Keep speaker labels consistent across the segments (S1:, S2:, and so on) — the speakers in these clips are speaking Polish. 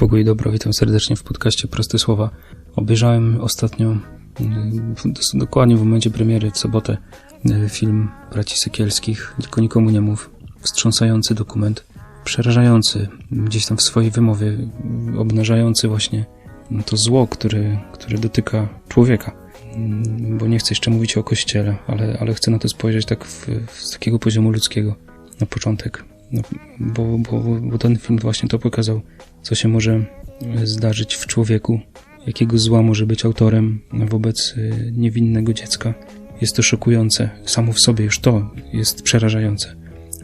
S1: Pogój dobro, witam serdecznie w podcaście Proste Słowa. Obejrzałem ostatnio, y, dokładnie w momencie premiery w sobotę, y, film braci Sykielskich, tylko nikomu nie mów. Wstrząsający dokument, przerażający, gdzieś tam w swojej wymowie, obnażający właśnie to zło, które, które dotyka człowieka. Mm, bo nie chcę jeszcze mówić o Kościele, ale, ale chcę na to spojrzeć tak w, z takiego poziomu ludzkiego na początek. No, bo, bo, bo ten film właśnie to pokazał, co się może zdarzyć w człowieku, jakiego zła może być autorem wobec y, niewinnego dziecka. Jest to szokujące. Samo w sobie już to jest przerażające,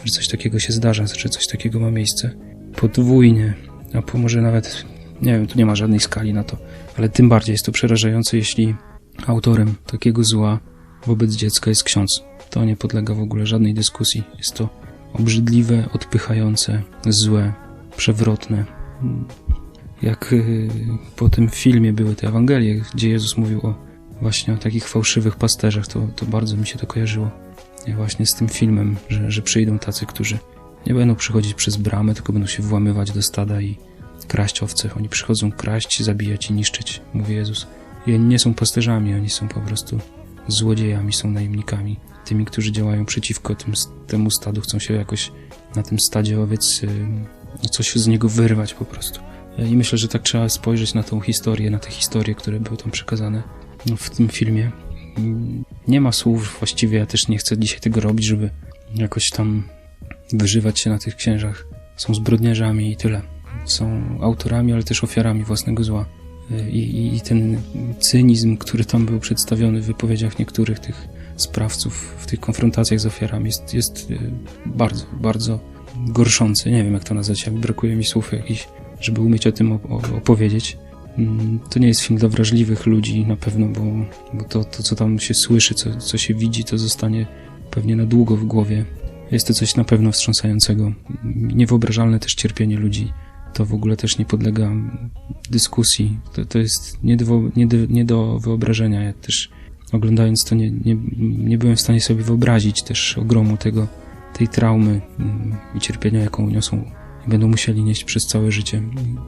S1: że coś takiego się zdarza, że coś takiego ma miejsce. Podwójnie, a po może nawet, nie wiem, tu nie ma żadnej skali na to, ale tym bardziej jest to przerażające, jeśli autorem takiego zła wobec dziecka jest ksiądz. To nie podlega w ogóle żadnej dyskusji. Jest to obrzydliwe, odpychające, złe, przewrotne. Jak y, po tym filmie były te Ewangelie, gdzie Jezus mówił o właśnie o takich fałszywych pasterzach, to, to bardzo mi się to kojarzyło. Właśnie z tym filmem, że, że przyjdą tacy, którzy nie będą przychodzić przez bramę, tylko będą się włamywać do stada i kraść owce. Oni przychodzą kraść, zabijać i niszczyć, mówi Jezus. I oni nie są pasterzami, oni są po prostu złodziejami, są najemnikami tymi, którzy działają przeciwko tym, temu stadu, chcą się jakoś na tym stadzie owiec coś z niego wyrwać po prostu. I myślę, że tak trzeba spojrzeć na tą historię, na te historie, które były tam przekazane w tym filmie. Nie ma słów właściwie, ja też nie chcę dzisiaj tego robić, żeby jakoś tam wyżywać się na tych księżach. Są zbrodniarzami i tyle. Są autorami, ale też ofiarami własnego zła. Y, I, I, ten cynizm, który tam był przedstawiony w wypowiedziach niektórych tych sprawców w tych konfrontacjach z ofiarami jest, jest y, bardzo, bardzo gorszący. Nie wiem, jak to nazwać, brakuje mi słów jakichś, żeby umieć o tym opowiedzieć. Mm, to nie jest film dla wrażliwych ludzi na pewno, bo, bo to, to, co tam się słyszy, co, co się widzi, to zostanie pewnie na długo w głowie. Jest to coś na pewno wstrząsającego. Niewyobrażalne też cierpienie ludzi. To w ogóle też nie podlega dyskusji. To, to jest nie do, nie, do, nie do wyobrażenia. Ja też oglądając to nie, nie, nie byłem w stanie sobie wyobrazić też ogromu tego, tej traumy mm, i cierpienia, jaką niosą i będą musieli nieść przez całe życie.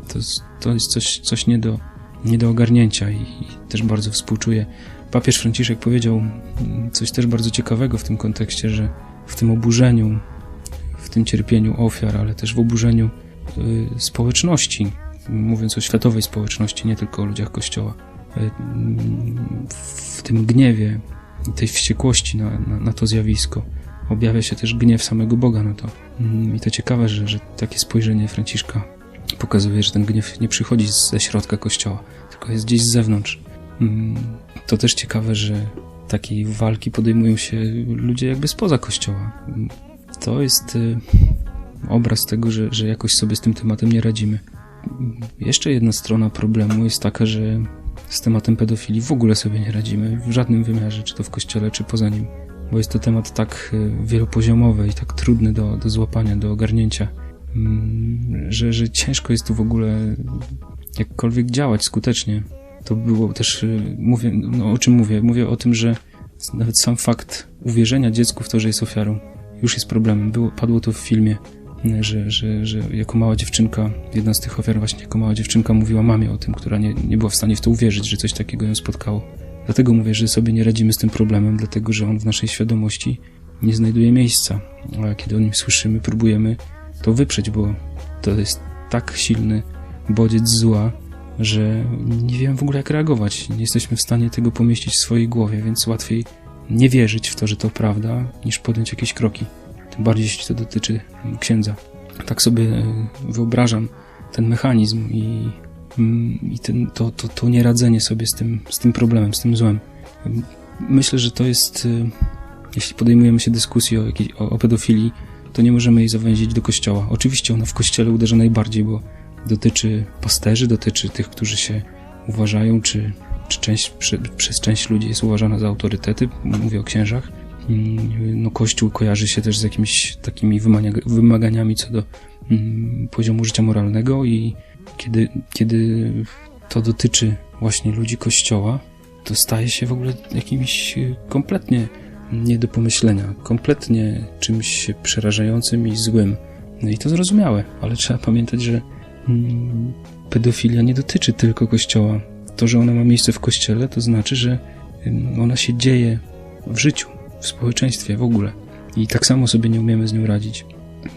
S1: To, to jest coś, coś nie, do, nie do ogarnięcia i, i też bardzo współczuję. Papież Franciszek powiedział mm, coś też bardzo ciekawego w tym kontekście, że w tym oburzeniu, w tym cierpieniu ofiar, ale też w oburzeniu y, społeczności, mówiąc o światowej społeczności, nie tylko o ludziach Kościoła, w tym gniewie, tej wściekłości na, na, na, to zjawisko objawia się też gniew samego Boga na to. Mm, I to ciekawe, że, że takie spojrzenie Franciszka pokazuje, że ten gniew nie przychodzi ze środka kościoła, tylko jest gdzieś z zewnątrz. Mm, to też ciekawe, że takiej walki podejmują się ludzie jakby spoza kościoła. Mm, to jest y, obraz tego, że, że jakoś sobie z tym tematem nie radzimy. Jeszcze jedna strona problemu jest taka, że z tematem pedofilii w ogóle sobie nie radzimy w żadnym wymiarze, czy to w kościele, czy poza nim, bo jest to temat tak e, wielopoziomowy i tak trudny do, do złapania, do ogarnięcia, mm, że, że ciężko jest tu w ogóle jakkolwiek działać skutecznie. To było też, e, mówię, no o czym mówię? Mówię o tym, że nawet sam fakt uwierzenia dziecku w to, że jest ofiarą, już jest problemem. Było, padło to w filmie że, że, że jako mała dziewczynka, jedna z tych ofiar właśnie jako mała dziewczynka mówiła mamie o tym, która nie, nie była w stanie w to uwierzyć, że coś takiego ją spotkało. Dlatego mówię, że sobie nie radzimy z tym problemem, dlatego że on w naszej świadomości nie znajduje miejsca. A kiedy o nim słyszymy, próbujemy to wyprzeć, bo to jest tak silny bodziec zła, że nie wiemy w ogóle jak reagować. Nie jesteśmy w stanie tego pomieścić w swojej głowie, więc łatwiej nie wierzyć w to, że to prawda, niż podjąć jakieś kroki tym bardziej jeśli to dotyczy księdza. Tak sobie e, wyobrażam ten mechanizm i, i ten, to, to, to nieradzenie sobie z tym, z tym problemem, z tym złem. Myślę, że to jest, e, jeśli podejmujemy się dyskusji o, jakiej, o, o pedofilii, to nie możemy jej zawęzić do kościoła. Oczywiście ona w kościele uderza najbardziej, bo dotyczy pasterzy, dotyczy tych, którzy się uważają, czy, czy część, przy, przez część ludzi jest uważana za autorytety, mówię o księżach, Mm, no, Kościół kojarzy się też z jakimiś takimi wymaganiami co do mm, poziomu życia moralnego i kiedy, kiedy to dotyczy właśnie ludzi Kościoła, to staje się w ogóle jakimś kompletnie nie do pomyślenia, kompletnie czymś przerażającym i złym. No i to zrozumiałe, ale trzeba pamiętać, że mm, pedofilia nie dotyczy tylko kościoła. To, że ona ma miejsce w kościele, to znaczy, że ona się dzieje w życiu, w społeczeństwie w ogóle. I tak samo sobie nie umiemy z nią radzić.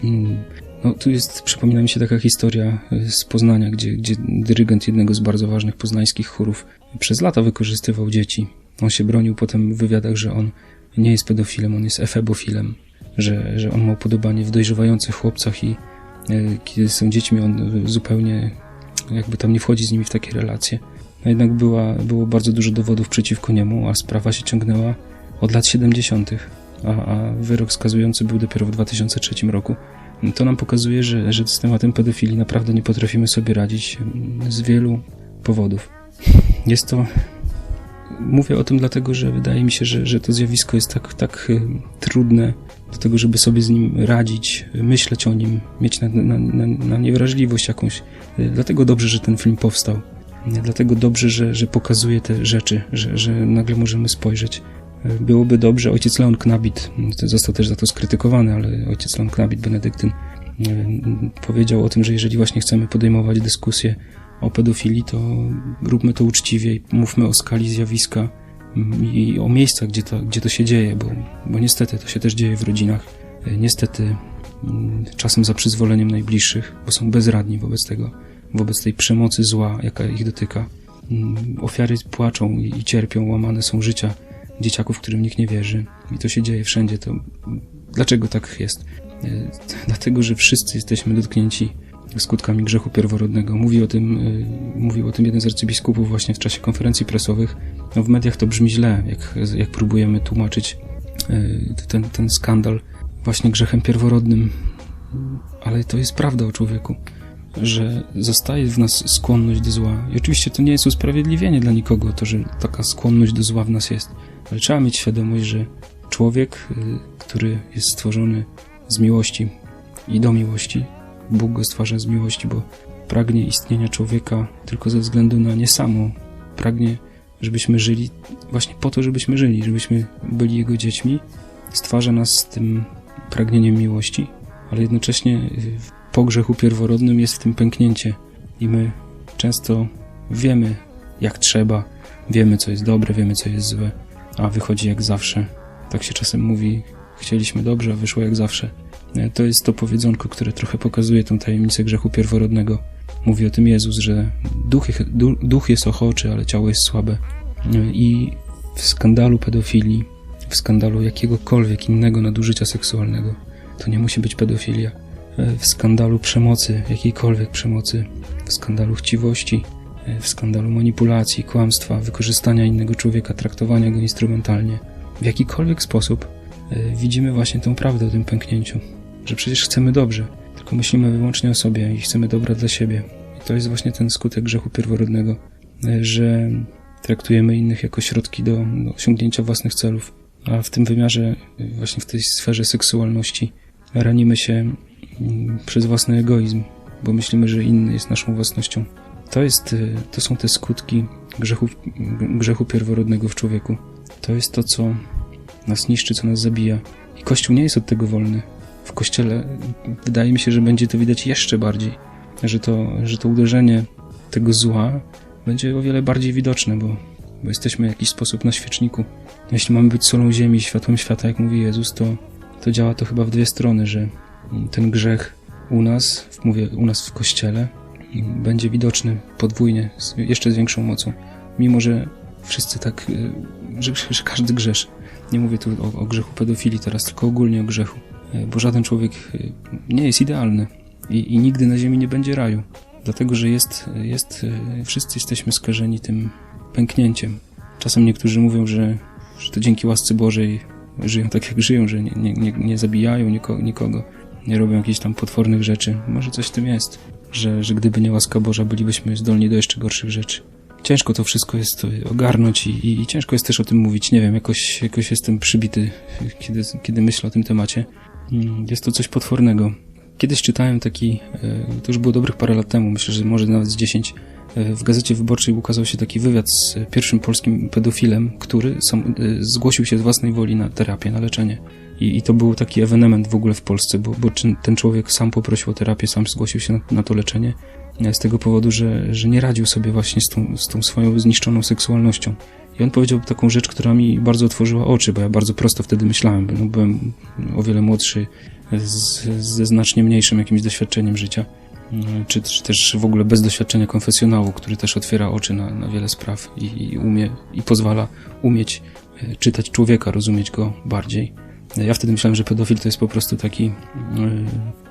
S1: Mm, No, tu jest, przypomina mi się taka historia y, z Poznania, gdzie, gdzie dyrygent jednego z bardzo ważnych poznańskich chórów przez lata wykorzystywał dzieci. On się bronił potem w wywiadach, że on nie jest pedofilem, on jest efebofilem, że, że on ma upodobanie w dojrzewających chłopcach i y, kiedy są dziećmi, on zupełnie jakby tam nie wchodzi z nimi w takie relacje. No jednak była, było bardzo dużo dowodów przeciwko niemu, a sprawa się ciągnęła od lat 70., a, a wyrok skazujący był dopiero w 2003 roku. To nam pokazuje, że, że z tematem pedofilii naprawdę nie potrafimy sobie radzić z wielu powodów. Jest to. Mówię o tym dlatego, że wydaje mi się, że, że to zjawisko jest tak, tak y, trudne do tego, żeby sobie z nim radzić, myśleć o nim, mieć na, na, na, na niewrażliwość jakąś. Y, Dlatego dobrze, że ten film powstał. Dlatego dobrze, że, że pokazuje te rzeczy, że, że nagle możemy spojrzeć. Byłoby dobrze, ojciec Leon Knabit, został też za to skrytykowany, ale ojciec Leon Knabit, Benedyktyn, y, powiedział o tym, że jeżeli właśnie chcemy podejmować dyskusję o pedofilii, to róbmy to uczciwie i mówmy o skali zjawiska mm, i o miejscach, gdzie to, gdzie to się dzieje, bo, bo niestety to się też dzieje w rodzinach. Y, Niestety mm, czasem za przyzwoleniem najbliższych, bo są bezradni wobec tego, wobec tej przemocy zła, jaka ich dotyka. Mm, Ofiary płaczą i cierpią, łamane są życia dzieciaków, którym nikt nie wierzy. I to się dzieje wszędzie. To dlaczego tak jest? Y, Dlatego, że wszyscy jesteśmy dotknięci skutkami grzechu pierworodnego. Mówi o tym, y, mówił o tym jeden z arcybiskupów właśnie w czasie konferencji prasowych. No w mediach to brzmi źle, jak, jak próbujemy tłumaczyć y, ten, ten skandal właśnie grzechem pierworodnym. Ale to jest prawda o człowieku, że zostaje w nas skłonność do zła. I oczywiście to nie jest usprawiedliwienie dla nikogo, to, że taka skłonność do zła w nas jest. Ale trzeba mieć świadomość, że człowiek, y, który jest stworzony z miłości i do miłości, Bóg go stwarza z miłości, bo pragnie istnienia człowieka tylko ze względu na nie samo. Pragnie, żebyśmy żyli właśnie po to, żebyśmy żyli, żebyśmy byli Jego dziećmi. Stwarza nas z tym pragnieniem miłości, ale jednocześnie y, po grzechu pierworodnym jest w tym pęknięcie i my często wiemy, jak trzeba, wiemy, co jest dobre, wiemy, co jest złe, a wychodzi jak zawsze. Tak się czasem mówi, chcieliśmy dobrze, a wyszło jak zawsze. E, To jest to powiedzonko, które trochę pokazuje tą tajemnicę grzechu pierworodnego. Mówi o tym Jezus, że duch, du- duch jest ochoczy, ale ciało jest słabe. E, I w skandalu pedofilii, w skandalu jakiegokolwiek innego nadużycia seksualnego, to nie musi być pedofilia. E, W skandalu przemocy, jakiejkolwiek przemocy, w skandalu chciwości, w skandalu manipulacji, kłamstwa, wykorzystania innego człowieka, traktowania go instrumentalnie, w jakikolwiek sposób e, widzimy właśnie tą prawdę o tym pęknięciu, że przecież chcemy dobrze, tylko myślimy wyłącznie o sobie i chcemy dobra dla siebie. I to jest właśnie ten skutek grzechu pierworodnego, e, że traktujemy innych jako środki do, do osiągnięcia własnych celów, a w tym wymiarze, e, właśnie w tej sferze seksualności, ranimy się mm, przez własny egoizm, bo myślimy, że inny jest naszą własnością. To, jest, y, to są te skutki grzechu, grzechu pierworodnego w człowieku. To jest to, co nas niszczy, co nas zabija. I Kościół nie jest od tego wolny. W Kościele wydaje mi się, że będzie to widać jeszcze bardziej, że to, że to uderzenie tego zła będzie o wiele bardziej widoczne, bo, bo jesteśmy w jakiś sposób na świeczniku. Jeśli mamy być solą ziemi, światłem świata, jak mówi Jezus, to, to działa to chyba w dwie strony, że ten grzech u nas, mówię u nas w Kościele, będzie widoczny podwójnie, z jeszcze z większą mocą. Mimo, że wszyscy tak, y, że, że każdy grzesz. Nie mówię tu o, o grzechu pedofilii teraz, tylko ogólnie o grzechu. Y, Bo żaden człowiek y, nie jest idealny i, i nigdy na ziemi nie będzie raju. Dlatego, że jest, jest, wszyscy jesteśmy skażeni tym pęknięciem. Czasem niektórzy mówią, że, że to dzięki łasce Bożej żyją tak, jak żyją, że nie, nie, nie, nie zabijają niko, nikogo, nie robią jakichś tam potwornych rzeczy. Może coś w tym jest, że, że gdyby nie łaska Boża, bylibyśmy zdolni do jeszcze gorszych rzeczy. Ciężko to wszystko jest y, ogarnąć i, i, i ciężko jest też o tym mówić. Nie wiem, jakoś, jakoś jestem przybity, kiedy, kiedy myślę o tym temacie. Mm, Jest to coś potwornego. Kiedyś czytałem taki, e, to już było dobrych parę lat temu, myślę, że może nawet z 10, e, w Gazecie Wyborczej ukazał się taki wywiad z pierwszym polskim pedofilem, który sam, e, zgłosił się z własnej woli na terapię, na leczenie. I, I to był taki ewenement w ogóle w Polsce, bo, bo ten człowiek sam poprosił o terapię, sam zgłosił się na, na to leczenie z tego powodu, że, że nie radził sobie właśnie z tą, z tą swoją zniszczoną seksualnością. I on powiedział taką rzecz, która mi bardzo otworzyła oczy, bo ja bardzo prosto wtedy myślałem, no, byłem o wiele młodszy, z, ze znacznie mniejszym jakimś doświadczeniem życia, czy, czy też w ogóle bez doświadczenia konfesjonału, który też otwiera oczy na, na wiele spraw i, i umie, i pozwala umieć e, czytać człowieka, rozumieć go bardziej. Ja wtedy myślałem, że pedofil to jest po prostu taki e,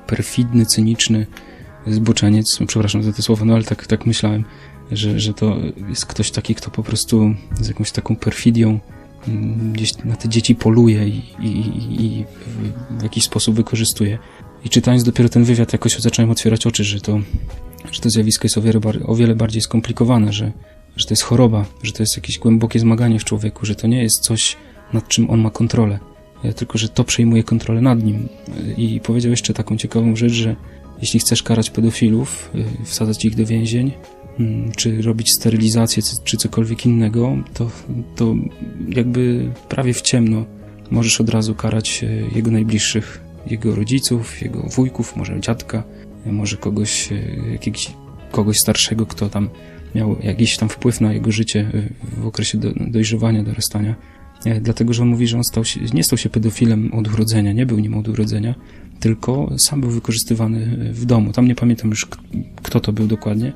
S1: perfidny, cyniczny zboczeniec, przepraszam za te słowa, no ale tak, tak myślałem, że, że to jest ktoś taki, kto po prostu z jakąś taką perfidią mm, gdzieś na te dzieci poluje i, i, i w jakiś sposób wykorzystuje. I czytając dopiero ten wywiad, jakoś zacząłem otwierać oczy, że to, że to zjawisko jest o wiele, o wiele bardziej skomplikowane, że, że to jest choroba, że to jest jakieś głębokie zmaganie w człowieku, że to nie jest coś, nad czym on ma kontrolę, tylko że to przejmuje kontrolę nad nim. I powiedział jeszcze taką ciekawą rzecz, że jeśli chcesz karać pedofilów, y, wsadzać ich do więzień, mm, czy robić sterylizację, czy cokolwiek innego, to, to jakby prawie w ciemno możesz od razu karać y, jego najbliższych, jego rodziców, jego wujków, może dziadka, może kogoś, y, jakiegoś, kogoś starszego, kto tam miał jakiś tam wpływ na jego życie w okresie do, dojrzewania, dorastania. Dlatego, że on mówi, że on stał się, nie stał się pedofilem od urodzenia, nie był nim od urodzenia, tylko sam był wykorzystywany w domu. Tam nie pamiętam już, kto to był dokładnie,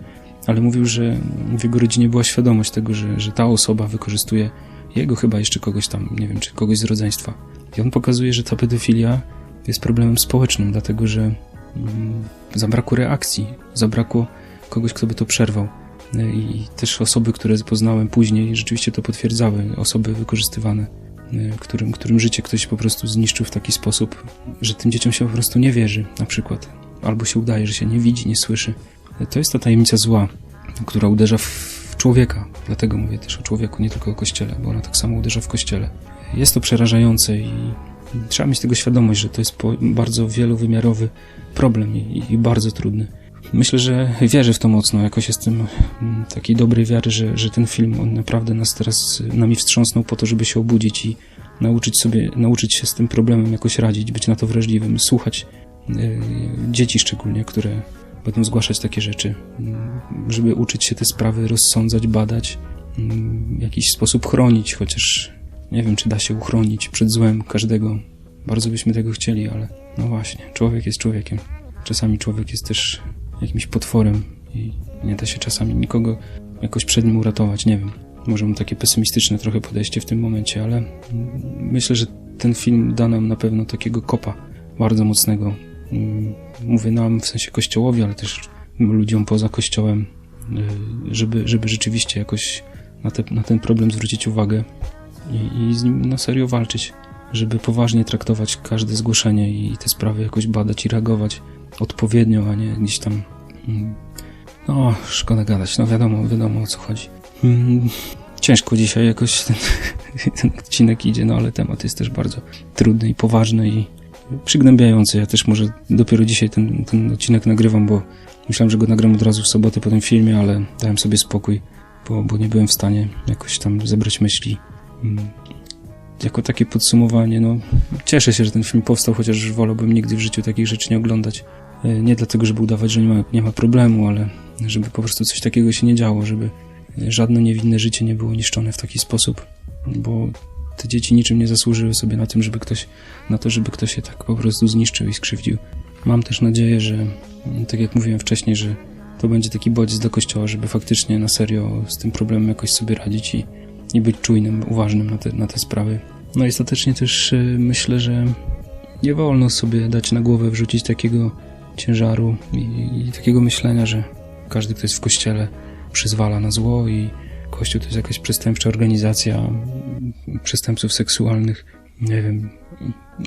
S1: ale mówił, że w jego rodzinie była świadomość tego, że, że ta osoba wykorzystuje jego, chyba jeszcze kogoś tam, nie wiem, czy kogoś z rodzeństwa. I on pokazuje, że ta pedofilia jest problemem społecznym, dlatego że mm, zabrakło reakcji, zabrakło kogoś, kto by to przerwał. I też osoby, które poznałem później, rzeczywiście to potwierdzały, osoby wykorzystywane Y, którym, którym życie ktoś po prostu zniszczył w taki sposób, że tym dzieciom się po prostu nie wierzy, na przykład. Albo się udaje, że się nie widzi, nie słyszy. To jest ta tajemnica zła, która uderza w człowieka. Dlatego mówię też o człowieku, nie tylko o kościele, bo ona tak samo uderza w kościele. Jest to przerażające i trzeba mieć tego świadomość, że to jest bardzo wielowymiarowy problem i, i bardzo trudny. Myślę, że wierzę w to mocno. Jakoś jestem mm, takiej dobrej wiary, że, że ten film on naprawdę nas teraz nami wstrząsnął po to, żeby się obudzić i nauczyć sobie, nauczyć się z tym problemem jakoś radzić, być na to wrażliwym, słuchać y, dzieci szczególnie, które będą zgłaszać takie rzeczy, y, żeby uczyć się te sprawy rozsądzać, badać, y, w jakiś sposób chronić, chociaż nie wiem, czy da się uchronić przed złem każdego. Bardzo byśmy tego chcieli, ale no właśnie, człowiek jest człowiekiem. Czasami człowiek jest też jakimś potworem i nie da się czasami nikogo jakoś przed nim uratować, nie wiem. Może mam takie pesymistyczne trochę podejście w tym momencie, ale myślę, że ten film da nam na pewno takiego kopa bardzo mocnego. Mm, mówię nam w sensie kościołowi, ale też ludziom poza kościołem, y, żeby, żeby rzeczywiście jakoś na, te, na ten problem zwrócić uwagę i, i z nim na serio walczyć, żeby poważnie traktować każde zgłoszenie i te sprawy jakoś badać i reagować odpowiednio, a nie gdzieś tam. Mm, no, szkoda gadać, no wiadomo, wiadomo o co chodzi. Mm, ciężko dzisiaj jakoś ten, ten odcinek idzie, no ale temat jest też bardzo trudny i poważny i przygnębiający. Ja też może dopiero dzisiaj ten, ten odcinek nagrywam, bo myślałem, że go nagram od razu w sobotę po tym filmie, ale dałem sobie spokój, bo, bo nie byłem w stanie jakoś tam zebrać myśli. Mm, jako takie podsumowanie, no cieszę się, że ten film powstał, chociaż wolałbym nigdy w życiu takich rzeczy nie oglądać. E, nie dlatego, żeby udawać, że nie ma, nie ma problemu, ale żeby po prostu coś takiego się nie działo, żeby żadne niewinne życie nie było niszczone w taki sposób, bo te dzieci niczym nie zasłużyły sobie na tym, żeby ktoś, na to, żeby ktoś się tak po prostu zniszczył i skrzywdził. Mam też nadzieję, że, tak jak mówiłem wcześniej, że to będzie taki bodziec do kościoła, żeby faktycznie na serio z tym problemem jakoś sobie radzić i, i być czujnym, uważnym na te, na te sprawy. No i ostatecznie też e, myślę, że nie wolno sobie dać na głowę wrzucić takiego ciężaru i, i takiego myślenia, że każdy, kto jest w kościele, przyzwala na zło i kościół to jest jakaś przestępcza organizacja przestępców seksualnych. Nie wiem,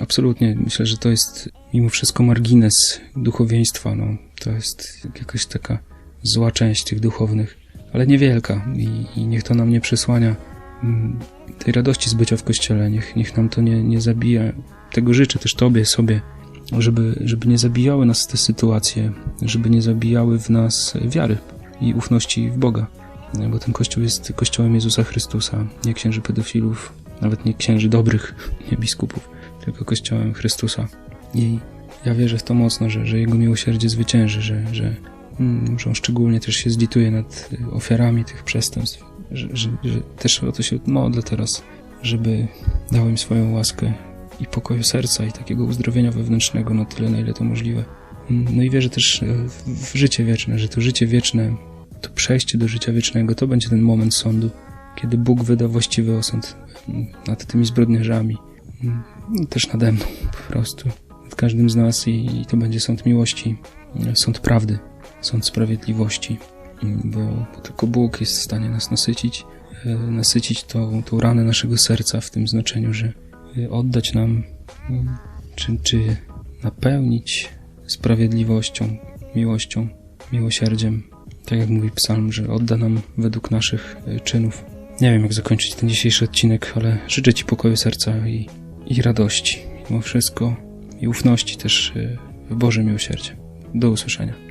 S1: absolutnie myślę, że to jest mimo wszystko margines duchowieństwa. No, to jest jakaś taka zła część tych duchownych, ale niewielka i, i niech to nam nie przesłania mm, tej radości z bycia w kościele. Niech, niech nam to nie, nie zabija. Tego życzę też Tobie, sobie, żeby, żeby nie zabijały nas te sytuacje, żeby nie zabijały w nas wiary i ufności w Boga. Bo ten kościół jest kościołem Jezusa Chrystusa, nie księży pedofilów, nawet nie księży dobrych, nie biskupów, tylko kościołem Chrystusa. I ja wierzę w to mocno, że, że Jego miłosierdzie zwycięży, że, że mm, że on szczególnie też się zlituje nad y, ofiarami tych przestępstw, że, że, że też o to się modlę teraz, żeby dał im swoją łaskę i pokoju serca i takiego uzdrowienia wewnętrznego na tyle, na ile to możliwe. Mm, No i wierzę też e, w życie wieczne, że to życie wieczne, to przejście do życia wiecznego, to będzie ten moment sądu, kiedy Bóg wyda właściwy osąd mm, nad tymi zbrodniarzami, mm, też nade mną po prostu, nad każdym z nas i, to będzie sąd miłości, sąd prawdy, sąd sprawiedliwości, bo, bo tylko Bóg jest w stanie nas nasycić, e, nasycić tą, tą ranę naszego serca w tym znaczeniu, że oddać nam, czy, czy napełnić sprawiedliwością, miłością, miłosierdziem. Tak jak mówi psalm, że odda nam według naszych e, czynów. Nie wiem, jak zakończyć ten dzisiejszy odcinek, ale życzę Ci pokoju serca i, i radości, mimo wszystko, i ufności też e, w Boże miłosierdzie. Do usłyszenia.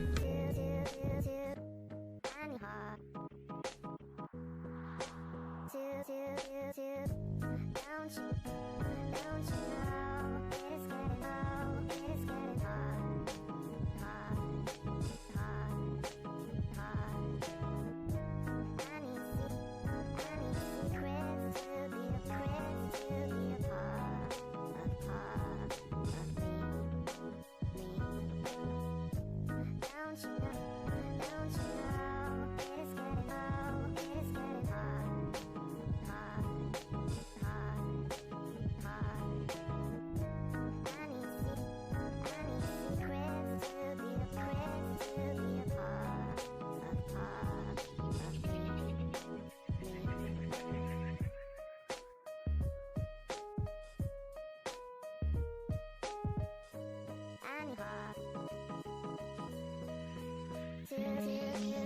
S2: Yeah.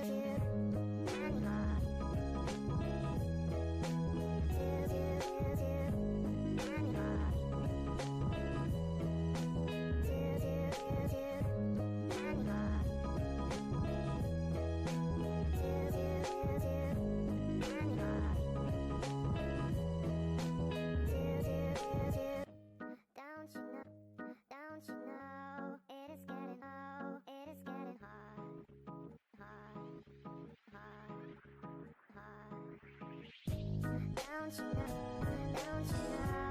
S2: down tonight, down.